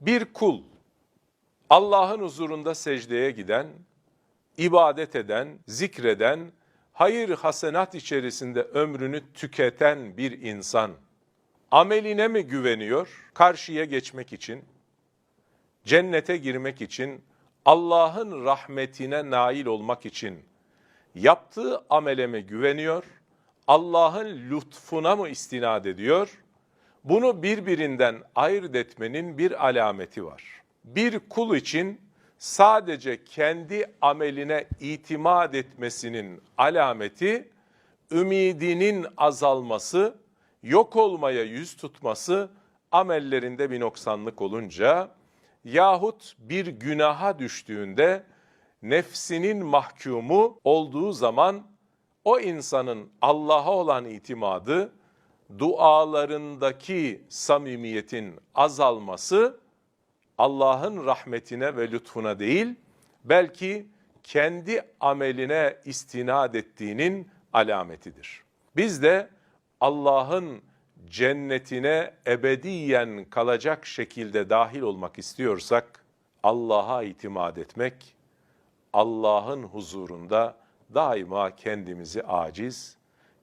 Bir kul Allah'ın huzurunda secdeye giden, ibadet eden, zikreden, hayır hasenat içerisinde ömrünü tüketen bir insan ameline mi güveniyor karşıya geçmek için, cennete girmek için, Allah'ın rahmetine nail olmak için yaptığı amele mi güveniyor, Allah'ın lütfuna mı istinad ediyor? Bunu birbirinden ayırt etmenin bir alameti var. Bir kul için sadece kendi ameline itimat etmesinin alameti ümidinin azalması, yok olmaya yüz tutması, amellerinde bir noksanlık olunca yahut bir günaha düştüğünde nefsinin mahkumu olduğu zaman o insanın Allah'a olan itimadı, dualarındaki samimiyetin azalması Allah'ın rahmetine ve lütfuna değil, belki kendi ameline istinad ettiğinin alametidir. Biz de Allah'ın cennetine ebediyen kalacak şekilde dahil olmak istiyorsak, Allah'a itimat etmek, Allah'ın huzurunda daima kendimizi aciz,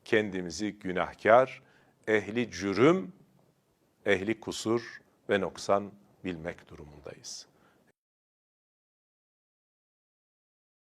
kendimizi günahkar, ehli cürüm, ehli kusur ve noksan bilmek durumundayız.